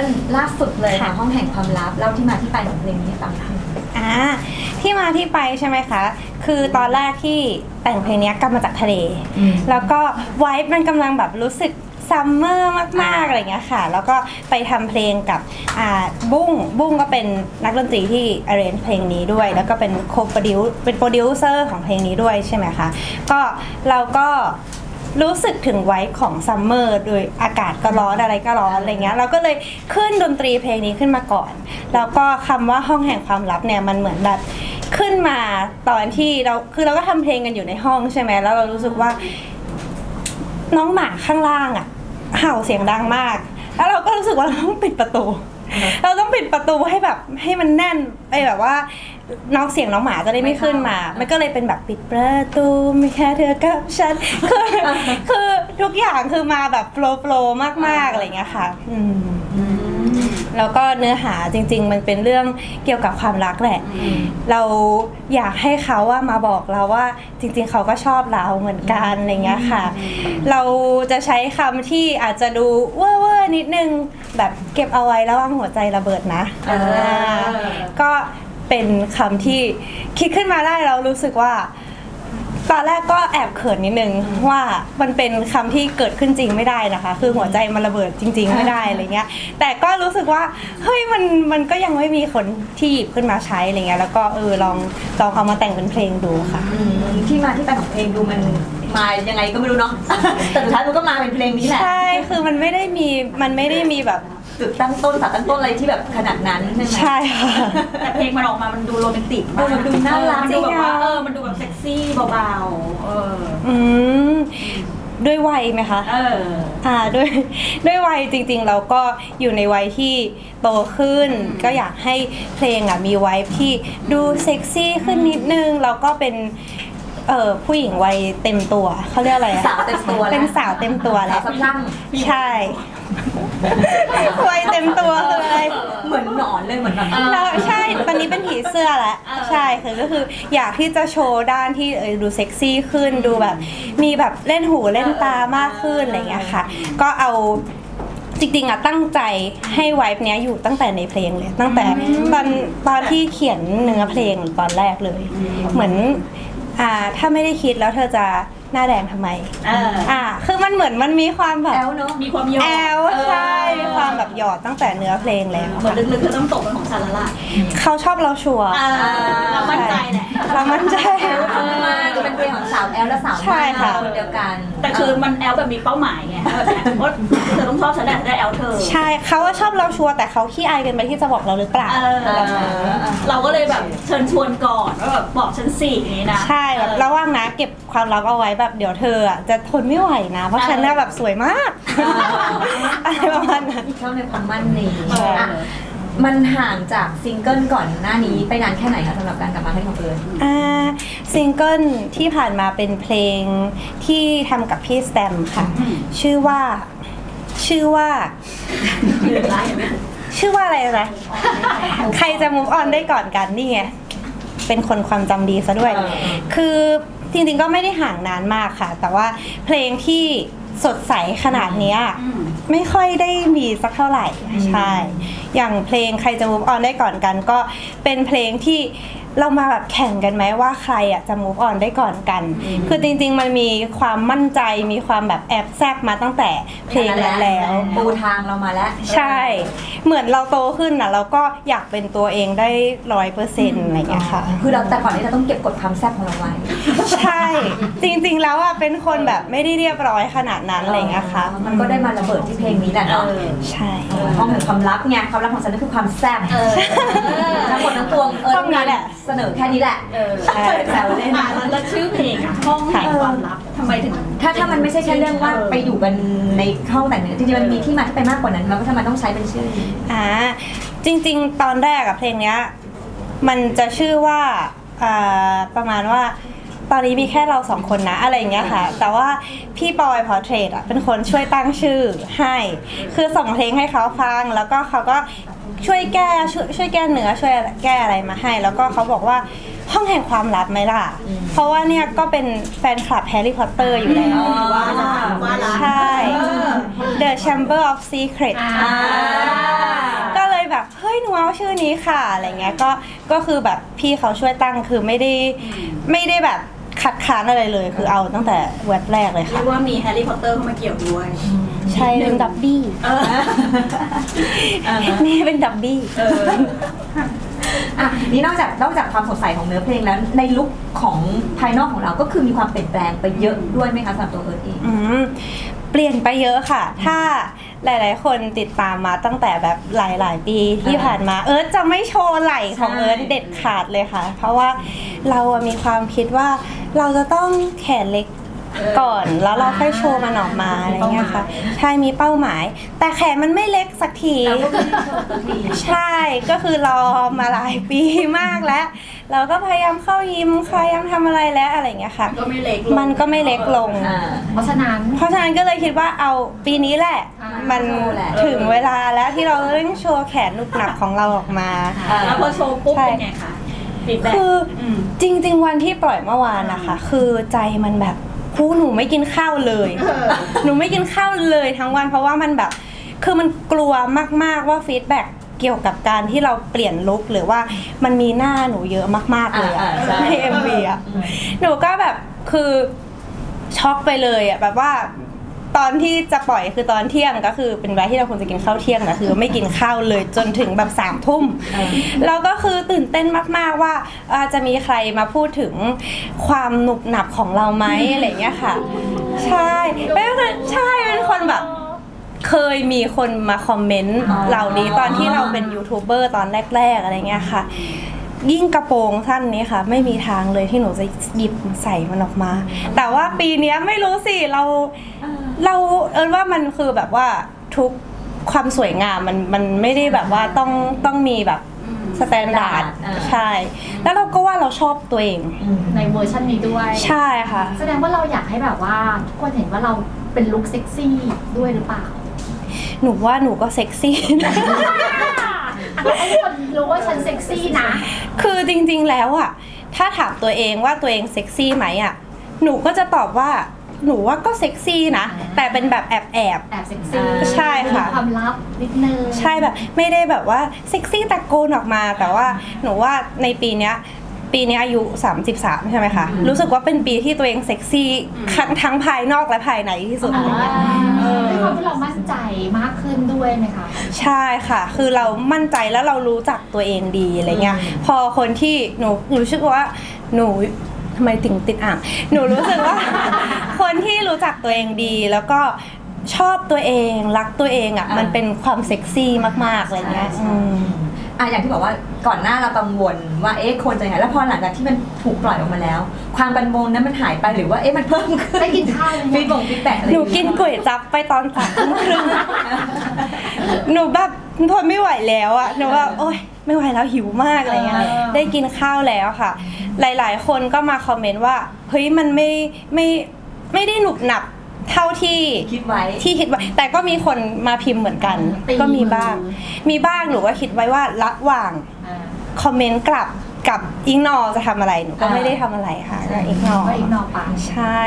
กิลล่าสุดเลยค่ะ ค่ะห้องแห่งความลับเล่าที่มาที่ไปของเพลงนี้ให้ฟังค่ะอ่าที่มาที่ไปใช่ไหมคะ คือตอนแรกที่แต่งเพลงเนี้ยกลับมาจากทะเลอืมแล้วก็ไวท์มันกำลังแบบรู้สึกซัมเมอร์มาก ๆ อะไรเงี้ยค่ะ แล้วก็ไปทำเพลงกับอ่าบุ้งบุ้งก็เป็นนักดนตรีที่ arrange เพลงนี้ด้วย แล้วก็เป็นโคโปรดิวเป็นโปรดิวเซอร์ของเพลงนี้ด้วยใช่ไหมคะ ก็เราก็ รู้สึกถึงไว้ของซัมเมอร์โดยอากาศก็ร้อนอะไรก็ร้อนอะไรเงี้ยเราก็เลยขึ้นดนตรีเพลงนี้ขึ้นมาก่อน แล้วก็คำว่าห้องแห่งความลับเนี่ยมันเหมือนแบบขึ้นมาตอนที่เราคือเราก็ทำเพลงกันอยู่ในห้องใช่ไหมแล้วเรารู้สึกว่า น้องหมาข้างล่างอะ เห่าเสียงดังมาก แล้วเราก็รู้สึกว่าเราต้องปิดประตู เราต้องปิดประตูให้แบบให้มันแน่นไปแบบว่า น้องเสียงน้องหมาจะได้ไม่ขึ้นมา มันก็เลยเป็นแบบปิดประตูไม่แค่เธอกับฉัน คือคือทุกอย่างคือมาแบบโฟล์โฟล์มากๆอะไรอย่างเงี้ยค่ะ อืมแล้วก็เนื้อหาจริง ๆ มันเป็นเรื่องเกี่ยวกับความรักแหละ เราอยากให้เขาว่ามาบอกเราว่าจริง ๆ เขาก็ชอบเราเหมือนกันอะไรเงี้ยค่ะ เราจะใช้คำที่อาจจะดูเว่อร์ๆนิดนึงแบบเก็บเอาไว้ระวังหัวใจระเบิดนะเอออ่าก็ เป็นคำที่คิดขึ้นมาได้เรารู้สึกว่าตอนแรกก็แอบเขินนิดนึงว่ามันเป็นคำที่เกิดขึ้นจริงไม่ได้นะคะ คือหัวใจมันระเบิดจริง ๆ ไม่ได้อะไรเงี้ย แต่ก็รู้สึกว่าเฮ้ยมันมันก็ยังไม่มีคนที่หยิบขึ้นมาใช้อะไรเงี้ยแล้วก็เออลองลองเอามาแต่งเป็นเพลงดูค่ะอืมที่มาที่ไปของเพลงดูมันมายังไงก็ไม่รู้เนาะ แต่สุดท้ายมันก็มาเป็นเพลงนี้แหละ ใช่ คือมันไม่ได้มี มันไม่ได้มีแบบ จุดตั้งต้นสารตั้งต้นอะไรที่แบบขนาดนั้นใช่ไหมใช่ค่ะ แต่เพลงมันออกมา มันดูโรแมนติกเออมันดูน่ารัก มันดูแบบว่าจริงอะเออ มันดูแบบเซ็กซี่เบาๆ เออ อืมด้วยวัยไหมคะ เออ อ่าด้วยด้วยวัยจริงๆ เราก็อยู่ในวัยที่โตขึ้น ก็อยากให้เพลงอะมีวัยที่ดูเซ็กซี่ขึ้นนิดนึง แล้วก็เป็นเอ่อผู้หญิงวัยเต็มตัวเขาเรียกอะไรอะสาวเต็มตัวแล้ว เป็นสาวเต็มตัวสาแล้ววสะพรั่ง ใช่ วัยเต็มตัวคืออะไรเหมือนหนอนเลยเหมือนแบบเราใช่ตอนนี้เป็นผีเสื้อแล้วเออ ใช่คือก็คืออยากที่จะโชว์ด้านที่เออดูเซ็กซี่ขึ้นดูแบบ มีแบบเล่นหูเล่นตามากขึ้นอะไรอย่างเงี้ยค่ะ ก็เอาจริงๆอะตั้งใจให้ไวฟ์เนี้ยอยู่ตั้งแต่ในเพลงเลย ตั้งแต่ตอนตอนที่เขียนเนื้อเพลงตอนแรกเลย เหมือนอ่าถ้าไม่ได้คิดแล้วเธอจะ หน้าแดงทำไม เอออ่า คือมันเหมือนมันมีความแบบแอลเนาะมีความยอแอลเออใช่มีความแบบหยอดตั้งแต่เนื้อเพลงแล้วเหมือนลึกๆเธอต้องตกเป็นของฉันแล้วล่ะเขาชอบเราชัวร์เออเรามั่นใจแหละเรามั่นใจ แอลทำมาจะเป็นเพลงของสาวแอลและสาวใช่ค่ะ คนเดียวกันแต่คือมันแอลแบบมีเป้าหมายไงแบบเนี้ยว่าเธอต้องชอบฉันแหละจะได้แอลเธอใช่เขาว่าชอบเราชัวร์แต่เขาขี้อายเกันไปที่จะบอกเราหรือเปล่า เออเราก็เลยแบบเชิญชวนก่อนว่าแบบบอกฉันสิอย่างนี้นะ ใช่แบบระวังนะเก็บความลับเอาไว้แบบเดี๋ยวเธออะจะทนไม่ไหวนะ เพราะฉันน่ะแบบสวยมากอะไรประมาณนั้น ชอบในความมั่นนี้เอออะมันห่างจากซิงเกิลก่อนหน้านี้ไปนานแค่ไหนคะสำหรับการกลับมาให้ของเอิญ อ่าซิงเกิลที่ผ่านมาเป็นเพลงที่ทำกับพี่สแตมค่ะ ชื่อว่า ชื่อว่า ชื่อว่าอะไรนะใครจะ move on ได้ก่อนกันนี่ไง เป็นคนความจำดีซะด้วย เออ คือ จริงๆก็ไม่ได้ห่างนานมากค่ะ แต่ว่าเพลงที่สดใสขนาดเนี้ยอืมไม่ค่อยได้มีสักเท่าไหร่ใช่ อย่างเพลงใครจะ move on ได้ก่อนกัน ก็เป็นเพลงที่ เรามาแบบแข่งกันไหมว่าใครอะจะ move on ได้ก่อนกัน คือจริง ๆ มันมีความมั่นใจมีความแบบแอบแซบมาตั้งแต่เพลงนั้นแล้ว ปูทางเรามาแล้ว ใช่ เหมือนเราโตขึ้นนะเราก็อยากเป็นตัวเองได้ร้อยเปอร์เซ็นต์อะไรอย่างเงี้ยค่ะ คือเราแต่ก่อนนี้เราต้องเก็บกดความแซ่บของเราไว้ ใช่ จริงๆแล้วอะเป็นคนแบบไม่ได้เรียบร้อยขนาดนั้นอะไรอย่างเงี้ยค่ะ มันก็ได้มาระเบิดที่เพลงนี้แหละเนาะเออใช่เออห้องแห่งความลับไงความลับของฉันนั่นคือความแซ่บเออทั้งหมดทั้งปวงเออห้องนี้แหละเสนอแค่นี้แหละเออใช่แซวเล่น อะแล้วแล้วชื่อเพลงอะห้องแห่งความลับทำไมถึง ถ้าถ้ามันไม่ใช่แค่เรื่องว่าไปอยู่กันในห้องแต่งเนื้อจริงๆมันมีที่มาที่ไปมากกว่านั้นมันก็ทำไมต้องใช้เป็นชื่อนี้ อ่าจริงๆ ตอนแรกอะเพลงเนี้ยมันจะชื่อว่าอ่าประมาณว่า ตอนนี้มีแค่เราสองคนนะอะไรอย่างเงี้ยค่ะ แต่ว่าพี่ปอยพอเทรดอะเป็นคนช่วยตั้งชื่อให้ คือส่งเพลงให้เขาฟัง แล้วก็เขาก็ช่วยแก้ช่วยช่วยแก้เนื้อช่วยแก้อะไรมาให้ แล้วก็เขาบอกว่าห้องแห่งความลับไหมล่ะอืมเพราะว่าเนี่ยก็เป็นแฟนคลับแฮร์รี่พอตเตอร์อยู่แล้วว่าละว่าละใช่ The Chamber of Secret อ่าก็เลยแบบ เฮ้ยหนูเอาชื่อนี้ค่ะ อะไรเงี้ยก็ก็คือแบบพี่เขาช่วยตั้งคือไม่ได้ไม่ได้แบบ ขัดขานอะไรเลย คือเอาตั้งแต่เว็บแรกเลยเรีค่ะ ยกว่ามีแฮร์รี่พอตเตอร์เข้ามาเกี่ยวด้วยใช่เป็นดับบี้เออนี่เป็นดับบี้ เออ อะนี่นอกจากนอกจากความสดใสของเนื้อเพลงแล้วในลุคของภายนอกของเราก็คือมีความเปลี่ยนแปลงไปเยอะด้วยไหมคะสำหรับตัวเอิร์ธเอง อืมเปลี่ยนไปเยอะค่ะ ถ้าหลาย ๆ คนติดตามมาตั้งแต่แบบหลาย ๆ ปีที่อ่าผ่านมา เอิร์ธจะไม่โชว์ไหล่ของใช่ เอิร์ธเด็ดขาดเลยค่ะ เพราะว่าเราอะมีความคิดว่า เราจะต้องแขนเล็กก่อนแล้วเราค่อยโชว์มันออกมาอะไรเงี้ยค่ะใช่มีเป้าหมาย แต่แขนมันไม่เล็กสักทีเราก็ไม่ได้โชว์สักทีใช่ก็คือรอมาหลายปีมากแล้ว เราก็พยายามเข้ายิมพยายามทำอะไรแล้วอะไรเงี้ยค่ะก็ไม่เล็กลงมันก็ไม่เล็กลงอ่าเพราะฉะนั้น เพราะฉะนั้นก็เลยคิดว่าเอาปีนี้แหละอ่ามันโชว์แหละถึงเวลาแล้วที่เราเร่งโชว์แขนหนุกหนักของเราออกมาอ่าแล้วพอโชว์ปุ๊บใช่เป็นไงคะ ฟีดแบ็กคือม จริง ๆ วันที่ปล่อยเมื่อวานนะคะ คือใจมันแบบคูหนูไม่กินข้าวเลย เออ หนูไม่กินข้าวเลยทั้งวันเพราะว่ามันแบบ คือมันกลัวมาก ๆ ว่าฟีดแบ็กเกี่ยวกับการที่เราเปลี่ยนลุคหรือว่ามันมีหน้าหนูเยอะมาก ๆ เลยอะอ่าอ่าใช่ ในเอ็มวีอะหนูก็แบบคือช็อกไปเลยอะแบบว่า ตอนที่จะปล่อยคือตอนเที่ยงก็คือเป็นเวลาที่เราควรจะกินข้าวเที่ยงนะคือไม่กินข้าวเลยจนถึงแบบสามทุ่มเออแล้วก็คือตื่นเต้นมากๆว่าอ่าจะมีใครมาพูดถึงความหนุบหนับของเราไหมอะไรอย่างเงี้ยค่ะ ใช่เป็นคนใช่เป็นคนแบบ เคยมีคนมาคอมเมนต์อ๋อเหล่านี้ตอนที่เราเป็นยูทูบเบอร์ตอนแรก ๆ อะไรเงี้ยค่ะ ยิ่งกระโปรงสั้นนี้ค่ะ ไม่มีทางเลยที่หนูจะหยิบใส่มันออกมา แต่ว่าปีเนี้ยไม่รู้สิ เรา เราเอิญว่ามันคือแบบว่าทุกความสวยงามมันมันไม่ได้แบบว่าต้องต้องมีแบบสแตนดาร์ดอ่า ใช่ แล้วเราก็ว่าเราชอบตัวเองอืมในเวอร์ชันนี้ด้วย ใช่ค่ะ แสดงว่าเราอยากให้แบบว่าทุกคนเห็นว่าเราเป็นลุคเซ็กซี่ด้วยหรือเปล่าหนูว่าหนูก็เซ็กซี่นะให้ทุกคนรู้ว่าฉันเซ็กซี่นะ คือจริงๆแล้วอะถ้าถามตัวเองว่าตัวเองเซ็กซี่ไหมอะหนูก็จะตอบว่า หนูว่าก็เซ็กซี่นะอ่าแต่เป็นแบบแอบแอบแอบเซ็กซี่ใช่ค่ะมีความลับนิดนึงๆใช่แบบไม่ได้แบบว่าเซ็กซี่ตะโกนออกมาแต่ว่าหนูว่าในปีเนี้ยปีนี้อายุ 33 ใช่ไหมคะ รู้สึกว่าเป็นปีที่ตัวเองเซ็กซี่ทั้งทั้งภายนอกและภายในที่สุดอ่าอะไรเงี้ยด้วยความที่เรามั่นใจมากขึ้นด้วยไหมคะใช่ค่ะ คือเรามั่นใจแล้วเรารู้จักตัวเองดีอะไรเงี้ยพอคนที่หนูหนูรู้สึกว่าหนูทำไมถึงติดอ่างหนูรู้สึกว่า คนที่รู้จักตัวเองดีแล้วก็ชอบตัวเองรักตัวเองอะอ่ามัมันเป็นความเซ็กซี่มากๆอะไรเงี้ยใช่ อืม อะอย่างที่บอกว่าก่อนหน้าเรากังวลว่าเอ๊ะคนจะยังไงแล้วพอหลังจากที่มันถูกปล่อยออกมาแล้ว ความกังวลนั้นมันหายไปหรือว่าเอ๊ะมันเพิ่มขึ้นได้กินข้าวไหมฟีดบงฟีดแบ็กอะไรอหนูย่างเงี้ยกินก๋วยจั๊บไปตอนสามทุ่มครึ่งหนูแบบทนไม่ไหวแล้วอะหนูแบบโอ๊ย ไม่ไหวแล้วหิวมากอะไรเงี้ยเออได้กินข้าวแล้วค่ะ หลาย ๆ คนก็มาคอมเมนต์ว่าเฮ้ยมันไม่ไม่ไม่ได้หนุบหนับเท่าที่คิดไว้ที่คิดไว้ แต่ก็มีคนมาพิมพ์เหมือนกันตีก็มีบ้างมือมีบ้างหนูก็คิดไว้ว่าระหว่างอ่าคอมเมนต์กลับ กับอิงนอจะทำอะไรหนูก็อ่าไม่ได้ทำอะไรค่ะก็อิงนอ ก็อีกนอกไปใช่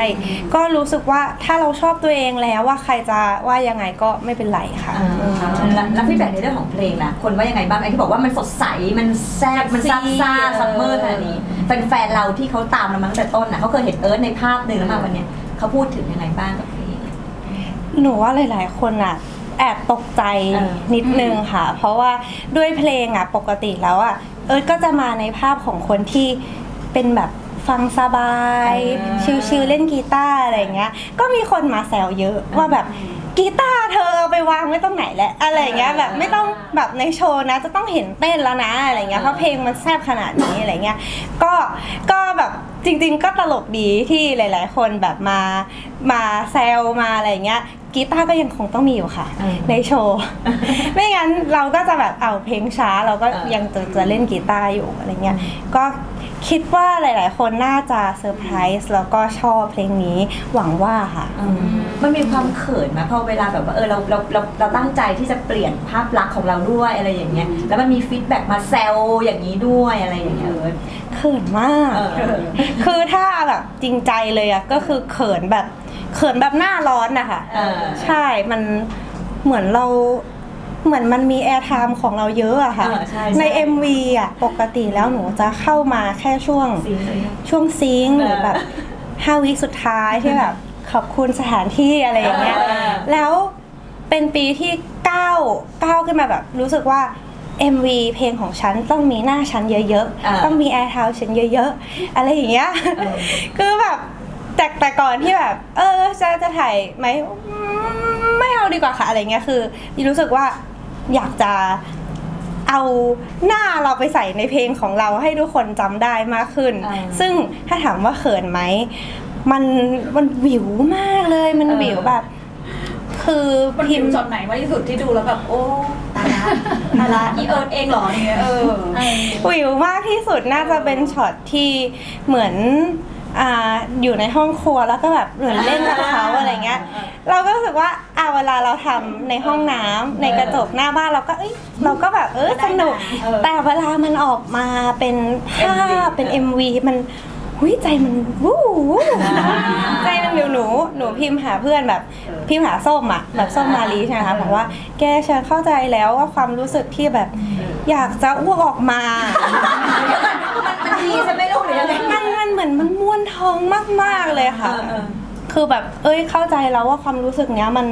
ก็รู้สึกว่าถ้าเราชอบตัวเองแล้วว่าใครจะว่ายังไงก็ไม่เป็นไรค่ะอ่าอืมแล้วแล้วฟีดแบ็กในเรื่องของเพลงล่ะ คนว่ายังไงบ้างไอ้ที่บอกว่ามันสดใส มันแซ่บ มันซับซ่าซัมเมอร์ขนาดนี้แฟนๆเราที่เขาตามเรามาตั้งแต่ต้นน่ะเขาเคยเห็นเอิร์ธในภาพหนึ่งแล้วมาวันเนี้ยเขาพูดถึงยังไงบ้างกับเพลง หนูว่าหลาย ๆ คนอะแอบตกใจเออนิดนึงค่ะ เพราะว่าด้วยเพลงอะปกติแล้วอะ เอิร์ธก็จะมาในภาพของคนที่เป็นแบบฟังสบาย ชิลๆเล่นกีตาร์อะไรอย่างเงี้ย ก็มีคนมาแซวเยอะว่าแบบกีตาร์เธอเอาไปวางไว้ตรงไหนแหละอะไรอย่างเงี้ยแบบไม่ต้องแบบในโชว์นะ จะต้องเห็นเต้นแล้วนะอะไรเงี้ยเพราะเพลงมันแซ่บขนาดนี้อะไรเงี้ยก็ก็แบบจริง ๆ ก็ตลกดีที่หลาย ๆ คนแบบมามาแซวมาอะไรเงี้ย กีตาร์ก็ยังคงต้องมีอยู่ค่ะ อืมในโชว์ ไม่งั้นเราก็จะแบบเอาเพลงช้า เราก็ยังจะจะเล่นกีตาร์อยู่อะไรเงี้ยก็คิดว่าหลาย ๆ คนน่าจะเซอร์ไพรส์แล้วก็ชอบเพลงนี้หวังว่าค่ะเออมันมีความเขินไหมพอเวลาแบบว่าเออเราเราเราเราตั้งใจที่จะเปลี่ยนภาพลักษณ์ของเราด้วยอะไรอย่างเงี้ยแล้วมันมีฟีดแบ็กมาแซวอย่างนี้ด้วยอะไรอย่างเงี้ยเออ เขินมาก เออ คือถ้าแบบจริงใจเลยอะก็คือเขินแบบ เขินแบบหน้าร้อนนะคะเออ ใช่มันเหมือนเราเหมือนมันมีแอร์ไทม์ของเราเยอะอะค่ะเออใช่ในใช่ MV อะปกติแล้วหนูจะเข้ามาแค่ช่วงจริงเลยช่วงซิงค์เออหรือแบบห้าวิสุดท้ายที่แบบ ขอบคุณสถานที่อะไรอย่างเงี้ย เออ แล้วเป็นปีที่ก้าวก้าวขึ้นมาแบบ รู้สึกว่า MV เพลงของฉันต้องมีหน้าฉันเยอะอ่าๆ ต้องมีแอร์เท้าฉันเยอะๆ อะไรอย่างเงี้ย เออ คือแบบ แต่แต่ก่อนที่แบบ เออจะจะถ่ายไหมอืมไม่เอาดีกว่าค่ะอะไรเงี้ยคือรู้สึกว่าอยากจะเอาหน้าเราไปใส่ในเพลงของเราให้ทุกคนจำได้มากขึ้น อ่าซึ่งถ้าถามว่าเขินไหม มันมันวิวมากเลย มันเออ วิวแบบ คือมันพิพิมมพ์พ์ช็อตไหนมากที่สุดที่ดูแล้วแบบโอ้ตายละตายละอีเอิร์ธเองเหรอเนี่ยเออ วิวมากที่สุดน่าจะเป็นช็อตที่เหมือน อ่าอยู่ในห้องครัวแล้วก็แบบเหมือนเล่นกับเขาอะไรเงี้ย เราก็รู้สึกว่าอ่าเวลาเราทำในห้องน้ำในกระจกหน้าบ้านเราก็เอ้ยเราก็แบบเออสนุก เออ แต่เวลามันออกมาเป็นภาพเป็น MV มันหุยใจมันวู้วู้ใจมันวิวหนูหนูพิมพ์หาเพื่อนแบบพิมพ์หาส้มอะแบบส้มมาลีใช่ไหมคะบอกว่าแกฉันเข้าใจแล้วว่าความรู้สึกที่แบบอยากจะอ้วกออกมา มันดีใช่ไหมลูกหรือยังไงมันมันเหมือนมันม้วน ท้องมากๆเลยค่ะ เออเออ คือแบบ เอ้ยเข้าใจแล้วว่าความรู้สึกเนี้ยมัน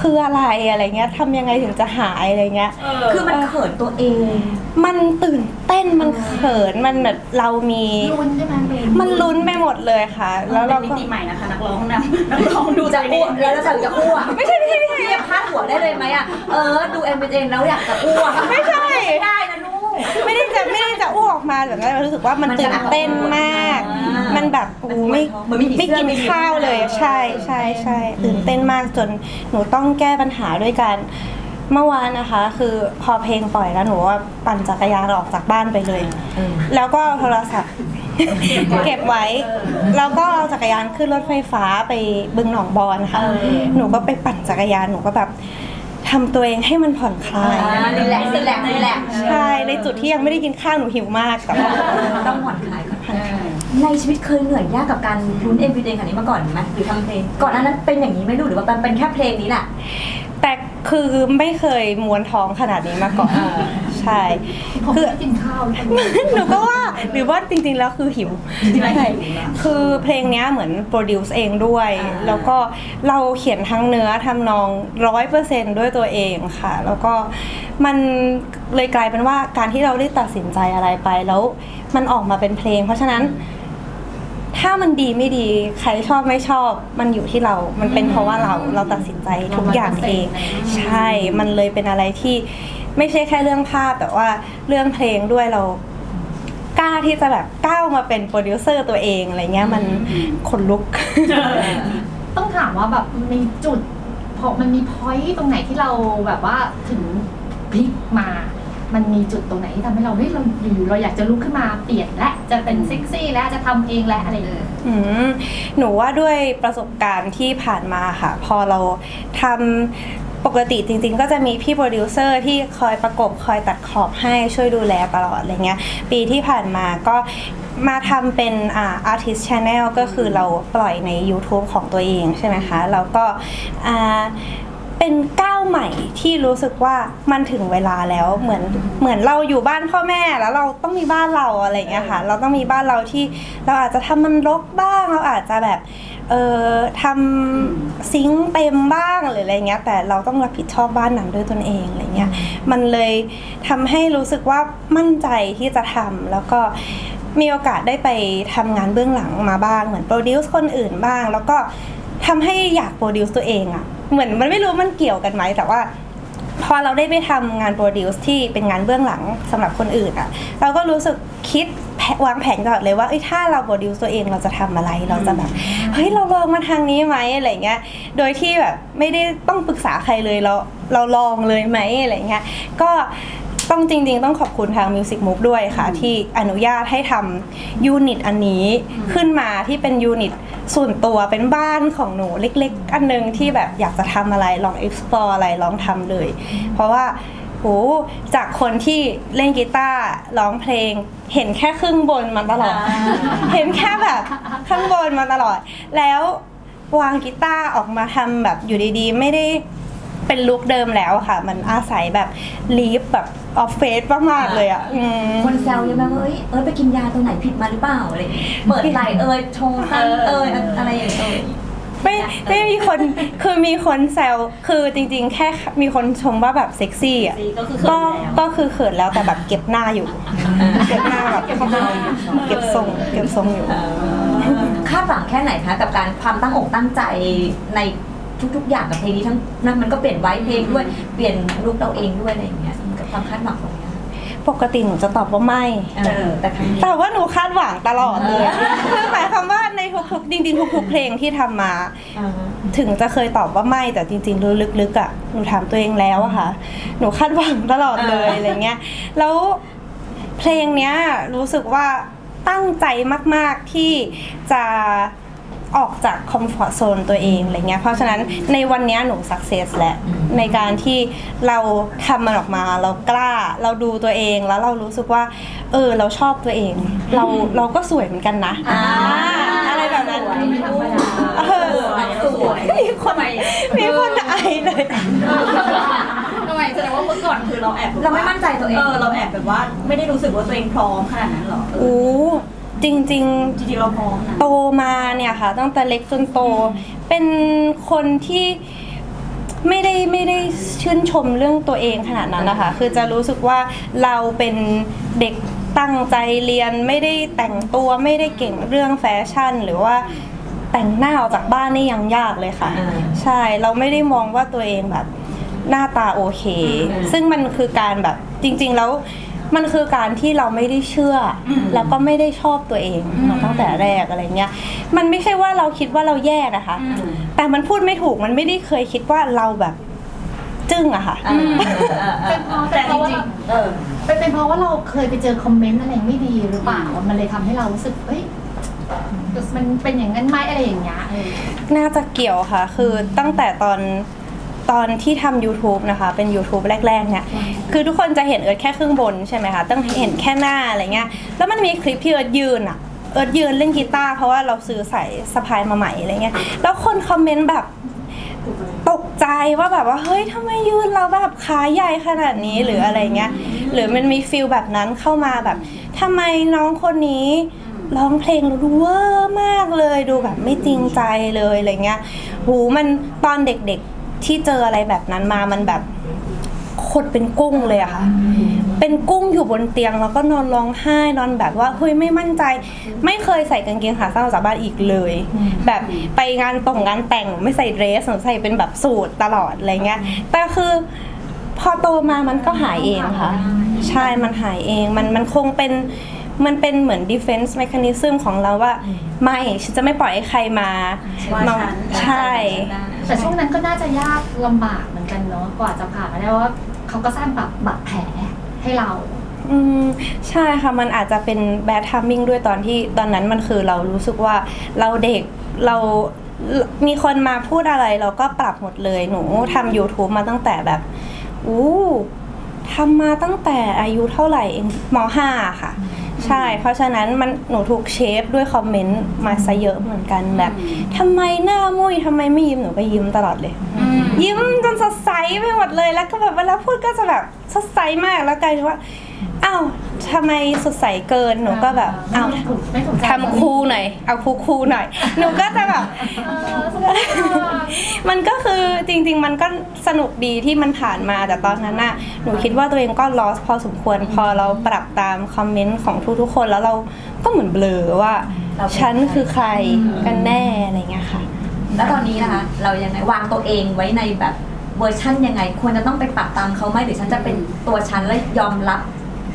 คืออะไรอะไรเงี้ยทำยังไงถึงจะหายอะไรเงี้ย คือมันเขินตัวเองมันตื่นเต้นมันเขินมันแบบเรามี ลุ้นใช่ไหมลุ้นมันลุ้นไปหมดเลยค่ะ แล้แล้ววเราเรามิก็ติใหม่นะคะ นักร้องนำนักร้องดูจะใจอ้ดีวก แล้วจะจะอ้วกไม่ใช่ไม่ใช่ไม่ใช่ เรียกพาดหัวได้เลยไหมอะ เออ ดูเอ็มเองแล้วอยากจะอ้วกไม่ใช่ได้นะลูก ไม่ได้จะไม่ได้จะอ้วกออกมาแบบนั้นเรารู้สึกว่ามันมันตื่นเต้นมากอ่ามัมันแบบโอ้ไม่เหมือนมีผีไม่เสื้อกินมีผีข้าวเลยใช่ใช่ใช่ตื่นเต้นมากจนหนูต้องแก้ปัญหาด้วยการเมื่อวานนะคะ คือพอเพลงปล่อยแล้วหนูว่าปั่นจักรยานออกจากบ้านไปเลย แล้วก็เอาโทรศัพท์ เก็บไว้ แล้วก็เอาจักรยานขึ้นรถไฟฟ้าไปบึงหนองบอนค่ะเออหนูก็ไปปั่นจักรยานหนูก็แบบ ทำตัวเองให้มันผ่อนคลายรีแลกซ์รีแลกซ์รีแลกซ์ใช่ในจุดที่ยังไม่ได้กินข้าวหนูหิวมากแต่ว่าต้องผ่อนคลายก่อนในชีวิตเคยเหนื่อยยากกับการลุ้นเอ็มวีเองขนาดนี้มาก่อนไหมหรือทำเพลงก่อนหน้านั้นเป็นอย่างนี้ไหมลูกหรือว่ามันเป็นแค่เพลงนี้แหละ แต่คือไม่เคยม้วนท้องขนาดนี้มาก่อนอ่าใช่ผมคือไม่ได้กินข้าวเลยหนูก็ว่าหรือว่าจริงๆแล้วคือหิวใช่คือเพลงเนี้ยเหมือนโปรดิวซ์เองด้วย อ่า แล้วก็เราเขียนทั้งเนื้อทำนองร้อยเปอร์เซนด้วยตัวเองค่ะ แล้วก็มันเลยกลายเป็นว่าการที่เราได้ตัดสินใจอะไรไปแล้ว มันออกมาเป็นเพลง เพราะฉะนั้น ถ้ามันดีไม่ดีใครชอบไม่ชอบ มันอยู่ที่เรา มันเป็นเพราะว่าเราเราตัดสินใจทุกอย่างเอง ใช่ มันเลยเป็นอะไรที่ไม่ใช่แค่เรื่องภาพ แต่ว่าเรื่องเพลงด้วยเรากล้าที่จะแบบก้าวมาเป็นโปรดิวเซอร์ตัวเองอะไรเงี้ยมันขนลุก ต้องถามว่าแบบมีจุดพอมันมีพอยต์ตรงไหนที่เราแบบว่าถึงพลิกมา มันมีจุดตรงไหนที่ทำให้เราเฮ้ยเราอยู่เราอยากจะลุกขึ้นมาเปลี่ยนและจะเป็นเซ็กซี่และจะทำเองและอะไรอย่างเลย อืมหนูว่าด้วยประสบการณ์ที่ผ่านมาค่ะ พอเราทำปกติจริง ๆ ก็จะมีพี่โปรดิวเซอร์ที่คอยประกบคอยตัดขอบให้ช่วยดูแลตลอดอะไรเงี้ย ปีที่ผ่านมาก็มาทำเป็นอ่า artist channel ก็คือเราปล่อยใน YouTube ของตัวเองใช่ไหมคะ แล้วก็อ่า เป็นก้าวใหม่ที่รู้สึกว่ามันถึงเวลาแล้วเหมือนเหมือนเราอยู่บ้านพ่อแม่แล้วเราต้องมีบ้านเราอะไรอย่างเงี้ยค่ะ เราต้องมีบ้านเราที่เราอาจจะทำมันรกบ้าง เราอาจจะแบบเอ่อทำซิงค์เต็มบ้างหรืออะไรเงี้ย แต่เราต้องรับผิดชอบบ้านนั้นด้วยตนเองอะไรเงี้ยมันเลยทำให้รู้สึกว่ามั่นใจที่จะทำแล้วก็มีโอกาสได้ไปทำงานเบื้องหลังมาบ้างเหมือนโปรดิวซ์คนอื่นบ้าง แล้วก็ทำให้อยากโปรดิวซ์ตัวเองอะ เหมือนมันไม่รู้มันเกี่ยวกันไหมแต่ว่า พอเราได้ไปทำงานโปรดิวซ์ที่เป็นงานเบื้องหลังสำหรับคนอื่นอะเราก็รู้สึกคิดแผวางแผนตลอดเลยว่าเอ้ยถ้าเราโปรดิวซ์ตัวเองเราจะทำอะไรเราจะแบบเฮ้ยเราลองมาทางนี้ไหมอะไรเงี้ย โดยที่แบบไม่ได้ต้องปรึกษาใครเลยเราเราลองเลยไหมอะไรเงี้ยก็ ต้องจริง ๆ ต้องขอบคุณทาง Music Move ด้วยค่ะ ที่อนุญาตให้ทำยูนิตอันนี้ขึ้นมาที่เป็นยูนิตส่วนตัวเป็นบ้านของหนูเล็ก ๆ อันหนึงที่แบบอยากจะทำอะไรลอง explore อะไรลองทำเลย เพราะว่าโหจากคนที่เล่นกีตาร์ร้องเพลง เห็นแค่ครึ่งบนมาตลอด เห็นแค่แบบข้างบนมาตลอด แล้ววางกีตาร์ออกมาทำแบบอยู่ดีๆ ไม่ได้ เป็นลุคเดิมแล้วค่ะ มันอาศัยแบบลีฟแบบออฟเฟสมากๆเลยอะอืม คนแซวเยอะไหมว่าเอ้ยเอิร์ธไปกินยาตัวไหนผิดมาหรือเปล่าอะไรอย่างเงี้ยเปิดไหลเอ่ยชงสั้นเอ่ยอะไรอย่างเงี้ย ไม่ไม่มีคนคือมีคนแซวคือจริงๆ แค่มีคนชมว่าแบบเซ็กซี่อะก็คือเขินก็แล้วก็คือเขินแล้วแต่แบบเก็บหน้าอยู่ เก็บหน้าแบบเก็บทรงเก็บทรงอยู่ คาดหวังแค่ไหนคะกับการความตั้งอกตั้งใจใน ทุก ๆ อย่างกับเพลงนี้ทั้งนั้นมันก็เปลี่ยนไว้เพลงด้วยเปลี่ยนลุคเราเองด้วยอะไรอย่างเงี้ยกับความคาดหวังตรงเนี้ยปกติหนูจะตอบว่าไม่ เออแต่ครั้งนี้ แต่ว่าหนูคาดหวังตลอดเลยคือหมายความว่าในทุกๆจริงๆทุกๆเพลงที่ทำมาเออถึงจะเคยตอบว่าไม่แต่จริงๆลึกๆอะหนูถามตัวเองแล้วอะค่ะ หนูคาดหวังตลอดเลยอะไรเงี้ยแล้วเพลงเนี้ยรู้สึกว่าตั้งใจมากๆที่จะ ออกจากคอมฟอร์ z โซนตัวเองอะไรเงี้ยเพราะฉะนั้นในวันเนี้ยหนูสักเซสแหละในการที่เราทำมันออกมาเรากล้าเราดูตัวเองแล้วเรารู้สึกว่า เออเราชอบตัวเอง เราเราก็สวยเหมือนกันนะอ่าอะไรแบบนั้นไม่ธรรมดาเออ สวยมีคนมีคนไอเลย ทำไมแสดงว่าเมื่อก่อนคือเราแอบเราไม่มั่นใจตัวเอง เออเราแอบแบบว่าไม่ได้รู้สึกว่าตัวเองพร้อมขนาดนั้นหรอโอ้ จริง จริงๆเราพร้อมนะ ๆ โตมาเนี่ยค่ะ ตั้งแต่เล็กจนโต เป็นคนที่ไม่ได้ไม่ได้ชื่นชมเรื่องตัวเองขนาดนั้นนะคะ คือจะรู้สึกว่าเราเป็นเด็กตั้งใจเรียนไม่ได้แต่งตัวไม่ได้เก่งเรื่องแฟชั่น หรือว่าแต่งหน้าออกจากบ้านนี่ยังยากเลยค่ะ อ่าใช่เราไม่ได้มองว่าตัวเองแบบหน้าตาโอเค อืม ซึ่งมันคือการแบบจริง ๆ แล้ว มันคือการที่เราไม่ได้เชื่ออแล้วก็ไม่ได้ชอบตัวเองมาตั้งแต่แรกอะไรเงี้ย มันไม่ใช่ว่าเราคิดว่าเราแย่นะคะ แต่มันพูดไม่ถูกมันไม่ได้เคยคิดว่าเราแบบจึ้งอะค่ะเออเออเออเป็นเพราะแต่เป็นเพราะว่าจริงเออเป็นเป็นเพราะว่าเราเคยไปเจอคอมเมนต์อะไรไม่ดีหรือเปล่า มันเลยทำให้เรารู้สึกเฮ้ยมันเป็นอย่างนั้นไหมอะไรอย่างเงี้ยเออ น่าจะเกี่ยวค่ะ คือตั้งแต่ตอน ตอนที่ทำ YouTube นะคะ เป็น YouTube แรก ๆ เนี่ย คือทุกคนจะเห็นเอิร์ธแค่ครึ่งบนใช่ไหมคะต้องเห็นแค่หน้าอะไรเงี้ย แล้วมันมีคลิปที่เอิร์ธยืนอะเอิร์ธยืนเล่นกีตาร์เพราะว่าเราซื้อสายสะพายมาใหม่อะไรเงี้ย แล้วคนคอมเมนต์แบบตกใจว่าแบบว่าเฮ้ยทำไมยืนเราแบบขาใหญ่ขนาดนี้หรืออะไรเงี้ย หรือมันมีฟิลแบบนั้นเข้ามาแบบทำไมน้องคนนี้ร้องเพลงแล้วดูเวอร์มากเลยดูแบบไม่จริงใจเลยอะไรเงี้ย หูมันตอนเด็กๆ ที่เจออะไรแบบนั้นมามันแบบขดเป็นกุ้งเลยอะค่ะ เป็นกุ้งอยู่บนเตียงแล้วก็นอนร้องไห้นอนแบบว่าเฮ้ยไม่มั่นใจ ไม่เคยใส่กางเกงขาสั้นออกจากบ้านอีกเลย แบบไปงานต่งงานแต่งไม่ใส่เดรสหนูใส่เป็นแบบสูทตลอดอะไรเงี้ย แต่คือพอโตมามันก็หายเองค่ะ ใช่มันหายเอง มันมันคงเป็นมันเป็นเหมือน defense mechanism ของเราว่า ไม่ฉันจะไม่ปล่อยให้ใครมาว่ามาฉันใช่ แต่ช่วงนั้นก็น่าจะยากลำบากเหมือนกันเนาะกว่าจะผ่านมาได้ว่าเขาก็สร้างแบบบาดแผลให้เรา อืมใช่ค่ะมันอาจจะเป็นแบดทามมิ่งด้วยตอนที่ตอนนั้นมันคือเรารู้สึกว่าเราเด็กเรามีคนมาพูดอะไรเราก็ปรับหมดเลยหนูทำ YouTube มาตั้งแต่แบบอู้ทำมาตั้งแต่อายุเท่าไหร่เองมห้าค่ะ ใช่ เพราะฉะนั้นมันหนูถูกเชฟด้วยคอมเมนต์มาซะเยอะเหมือนกันแบบทำไมหน้ามุ้ยทำไมไม่ยิ้มหนูก็ยิ้มตลอดเลย ยิ้มจนสดใสไปหมดเลยแล้วก็แบบเวลาพูดก็จะแบบสดใสมากแล้วกลายเป็นว่า อ้าวทำไมสดใสเกินหนูก็แบบอ้าวไม่ถูกไม่ถูกใจทำคูลหน่อยเอาคูคูลๆหน่อย หนูก็จะแบบ เออสนุกมากมันก็คือจริง ๆ มันก็สนุกดีที่มันผ่านมาแต่ตอนนั้นน่ะหนูคิดว่าตัวเองก็ lost พอสมควรพอเราปรับตามคอมเมนต์ของทุกๆคนแล้วเราก็เหมือนเบลอว่าเราเป็นฉันคือใครกันแน่อะไรเงี้ยค่ะ แล้วตอนนี้นะคะเรายังไงวางตัวเองไว้ในแบบเวอร์ชั่นยังไง ควรจะต้องไปปรับตามเขาไหมหรือฉันจะเป็นตัวฉันและยอมรับ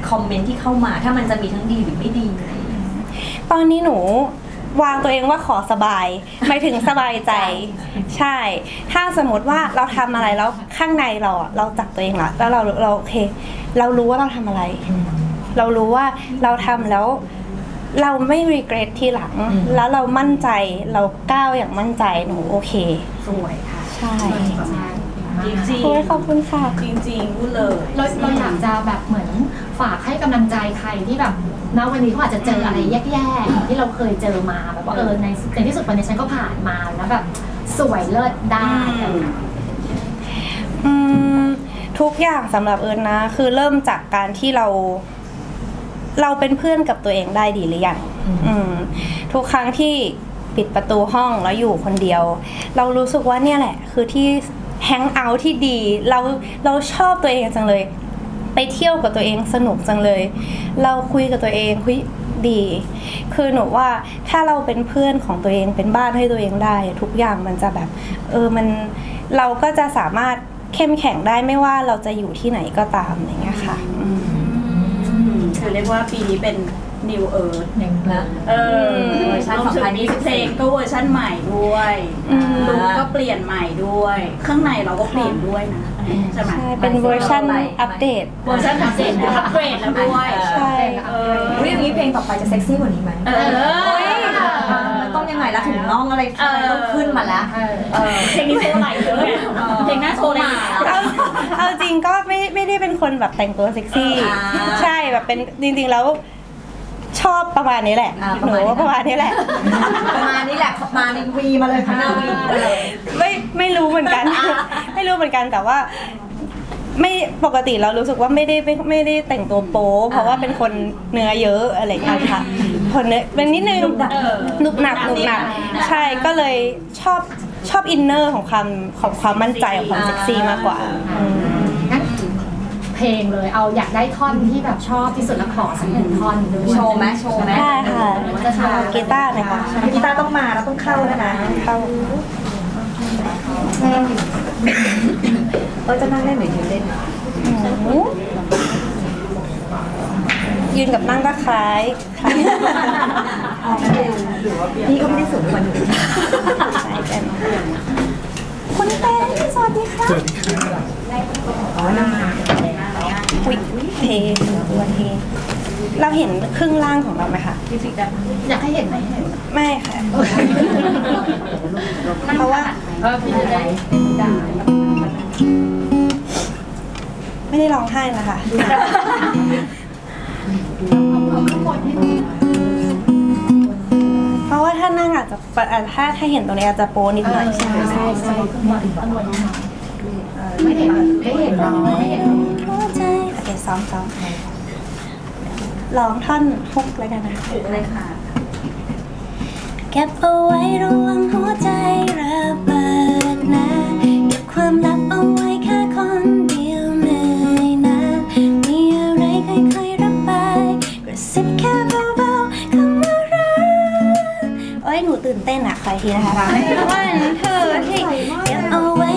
คอมเมนต์ที่เข้ามา ถ้ามันจะมีทั้งดีหรือไม่ดีอะไรอย่างเงี้ย ตอนนี้หนูวางตัวเองว่าขอสบายหมายถึงสบายใจ ใช่ ถ้าสมมติว่าเราทำอะไรแล้วข้างในเราอะเราจับตัวเองละแล้วเราเราโอเค เรารู้ว่าเราทำอะไร เรารู้ว่าเราทำแล้ว เราไม่ regret ทีหลัง อืม แล้วเรามั่นใจเราก้าวอย่างมั่นใจหนูโอเค สวยค่ะ ใช่จริง จริงโอ้ยขอบคุณค่ะจริงจริงๆพูดเลย เราเราอยากจะแบบเหมือนฝากให้กำลังใจใครที่แบบณวันนี้เขาอาจจะเจออะไรแย่ๆที่เราเคยเจอมาแบบว่าเออในในที่สุดวันนี้ฉันก็ผ่านมาแล้วแบบสวยเลิศได้อืมทุกอย่างสำหรับเอิญนะ คือเริ่มจากการที่เรา เราเป็นเพื่อนกับตัวเองได้ดีหรือยังอืม ทุกครั้งที่ปิดประตูห้องแล้วอยู่คนเดียว เรารู้สึกว่าเนี่ยแหละ คือที่ แฮงเอาท์ที่ดี เราเราชอบตัวเองจังเลย ไปเที่ยวกับตัวเองสนุกจังเลย เราคุยกับตัวเองคุยดี คือหนูว่าถ้าเราเป็นเพื่อนของตัวเองเป็นบ้านให้ตัวเองได้ ทุกอย่างมันจะแบบ เออมันเราก็จะสามารถเข้มแข็งได้ไม่ว่าเราจะอยู่ที่ไหนก็ตามอย่างเงี้ยค่ะ คือเรียกว่าปีนี้เป็น New Earth นะเออเวอร์ชันรวมถึงมี2024เพลงก็เวอร์ชันใหม่ด้วยอืมลุคก็เปลี่ยนใหม่ด้วย ข้างในเราก็เปลี่ยนด้วยนะใช่ไหมใช่เป็นเวอร์ชันอัปเดตเวอร์ชันอัปเดตอัปเกรดแล้วด้วยใช่เอออุ๊ยอย่างนี้เพลงต่อไปจะเซ็กซี่กว่านี้ไหมเออมันต้องยังไงละถึงน้องอะไรเออต้องขึ้นมาแล้วเออเออเพลงนี้โชว์ไหลเยอะไงเพลงหน้าโชว์ไหลเอาเอาจริงก็ไม่ไม่ได้เป็นคนแบบแต่งตัวเซ็กซี่อ่าใช่แบบเป็นจริงๆแล้ว ชอบประมาณนี้แหละอ่าหนูว่าปประระมามาณณนี้นี้แหละประมาณนี้แหละ มาในวีมาเลยค่ะหน้าวีมาเลย ไม่ไม่รู้เหมือนกัน ไม่รู้เหมือนกันแต่ว่า ไม่ปกติเรารู้สึกว่าไม่ได้ไม่ไม่ได้แต่งตัวโป๊เพราะว่าเป็นคนเนื้อเยอะอะไรอย่างเงี้ยค่ะ คนเนื้อเป็นนิดนึงเออหนุบหนักหนุบหนักใช่ก็เลยชอบชอบอินเนอร์ของความของความมั่นใจของความเซ็กซี่มากกว่าอืมงั้น เพลงเลย เอาอยากได้ท่อนที่แบบชอบที่สุดแล้วขอสักหนึ่งท่อนด้วยโชว์ไหมโชว์ไหมได้ค่ะจะโชว์เอากีตาร์หน่อยค่ะกีตาร์ต้องมาแล้วต้องเข้าแล้วนะเข้าเออจะนั่งเล่นหรือยืนเล่นอืมยืนกับนั่งก็คล้ายคล้ายพี่ก็ไม่ได้สูงกว่าหนูคล้ายกันคุณเต้นสวัสดีค่ะอ๋อนั่งมา อุ้ยเทตัวเท เราเห็นครึ่งล่างของเราไหมคะอยากให้เห็นไหมไม่ค่ะ เพราะว่า เออพี่จะได้ได้ไม่ได้ร้องไห้นะคะเอาขึ้นบนให้ดูเพราะว่าถ้านั่งอาจจะอะถ้าถ้าเห็นตรงนี้อาจจะโปนิดหน่อย ใช่ใช่ใช่ขึ้นบนขึ้นบนให้หน่อยไม่เห็นไม่ เห็นเราไม่เห็นหัวใจโอเคซ้อมซ้อมร้องท่อนฮุกแล้วกันนะคะเลยค่ะ เก็บเอาไว้ระวังหัวใจระเบิดนะ เก็บความลับเอาไว้แค่คนเดียวเหนื่อยนะ มีอะไรค่อยๆระบายกระซิบแค่เบาๆคำว่ารักโอ้ยหนูตื่นเต้นอะขออีกทีนะคะวันเธอที่เก็บเอาไว้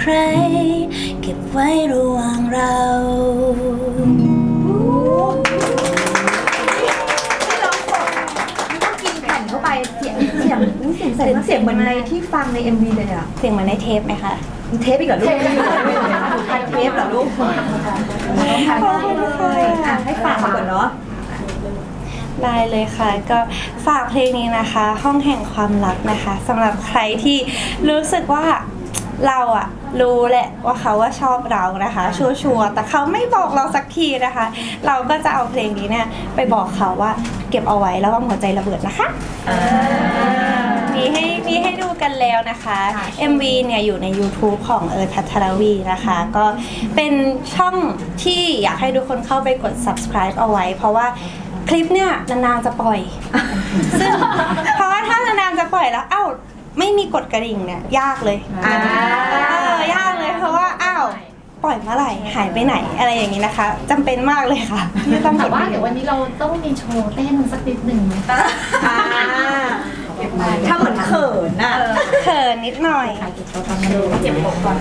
ใคร เก็บไว้ระหว่างเราต้องกินแผ่นเข้าไปเสียงเสียงอุ๊ยเสียงใส่เสียงเหมือนในที่ฟังใน MV เลยอะเสียงเหมือนในเทปไหมคะเทปอีกเหรอลูกทันเทปเหรอลูกต้องทันอะให้ฝากมาก่อนเนาะได้เลยค่ะ ก็ฝากเพลงนี้นะคะ ห้องแห่งความรักนะคะสำหรับใครที่รู้สึกว่าเราอะ รู้แหละว่าเขาว่าชอบเรานะคะ ชัวร์ๆแต่เขาไม่บอกเราสักทีนะคะ เราก็จะเอาเพลงนี้เนี่ยไปบอกเขาว่าเก็บเอาไว้แล้วว่าหัวใจระเบิดนะคะมีให้มีให้ดูกันแล้วนะคะ MV เนี่ยอยู่ใน YouTube ของเอิร์ธพัทรวีนะคะ ก็เป็นช่องที่อยากให้ทุกคนเข้าไปกด subscribe เอาไว้ เพราะว่าคลิปเนี่ยนานๆจะปล่อย ซึ่งเพราะว่าถ้านานๆจะปล่อยแล้วอ้าว ไม่มีกดกระดิ่งเนี่ยยากเลยอ่า เออยากเลยเพราะว่าอ้าวปล่อยเมื่อไหร่หายไปไหนอะไรอย่างนี้นะคะจำเป็นมากเลยค่ะที่ต้องแต่ว่าก็บเดี๋ยววันนี้เราต้องมีโชว์เต้นสักนิดหนึ่งไหมอ่าถ้าเหมือนเขินอะเขินนิดหน่อย เก็บผมก่อน